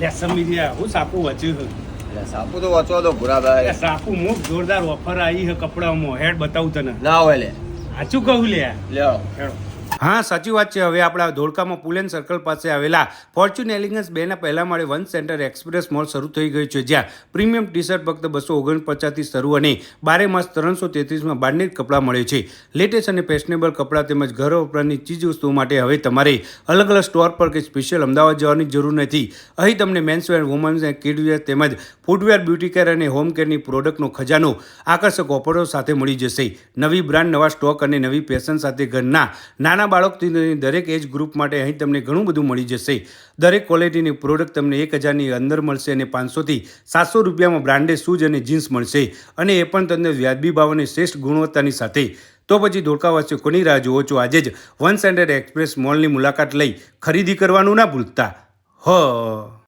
લે સમી હું સાપુ વચ્યું છું. સાપુ તો વાંચો તો ભૂરાભાઈ સાપુ મુખ જોરદાર ઓફર આવી છે કપડામાં હેડ બતાવું તને. ના હોય લે. સાચું કહું લે? લ્યો. હા, સાચી વાત છે. હવે આપણા ધોળકામાં પુલેન સર્કલ પાસે આવેલા ફોર્ચ્યુન એલિગન્સ બેના પહેલા માળે વન સેન્ટર એક્સપ્રેસ મોલ શરૂ થઈ ગયું છે, જ્યાં પ્રીમિયમ ટી શર્ટ ફક્ત બસો ઓગણપચાસથી શરૂ અને બારે માસ ત્રણસો તેત્રીસમાં બાંડનેટ કપડાં મળે છે. લેટેસ્ટ અને ફેશનેબલ કપડાં તેમજ ઘર વપરાની ચીજ વસ્તુઓ માટે હવે તમારે અલગ અલગ સ્ટોર પર કે સ્પેશિયલ અમદાવાદ જવાની જરૂર નથી. અહીં તમને મેન્સવેર વુમન્સ એન્ડ કિડવેર તેમજ ફૂટવેર બ્યુટી કેર અને હોમ કેરની પ્રોડક્ટનો ખજાનો આકર્ષક ઓફરો સાથે મળી જશે. નવી બ્રાન્ડ નવા સ્ટોક અને નવી ફેશન સાથે ઘરના નાના બાળકથી દરેક એજ ગ્રુપ માટે અહીં તમને ઘણું બધું મળી જશે. દરેક ક્વોલિટીની પ્રોડક્ટ તમને એક હજારની અંદર મળશે અને પાંચસોથી સાતસો રૂપિયામાં બ્રાન્ડેડ શૂઝ અને જીન્સ મળશે. અને એ પણ તમને વ્યાજબી ભાવ અને શ્રેષ્ઠ ગુણવત્તાની સાથે. તો પછી ધોળકાવાસીઓ, કોની રાહ જુઓ છો? આજે જ વન સેન્ટર એક્સપ્રેસ મોલની મુલાકાત લઈ ખરીદી કરવાનું ના ભૂલતા. હ.